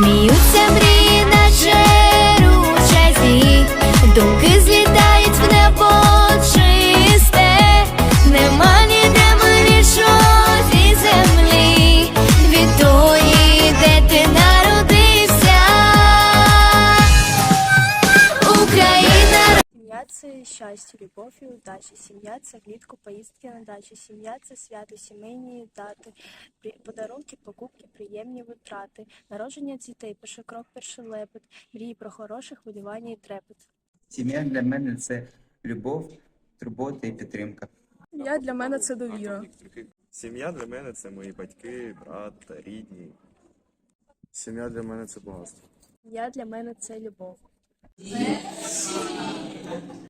mil. Любов і удача. Сім'я це влітку поїздки на дачі. Сім'я це свято, сімейні дати, подарунки, покупки, приємні витрати, народження дітей, перший крок, перший лепет, мрії про хороше, хвилювання і трепет. Сім'я для мене це любов, турбота і підтримка. Я для мене це довіра. Сім'я для мене це мої батьки, брат, рідні. Сім'я для мене це багатство. Я для мене це любов.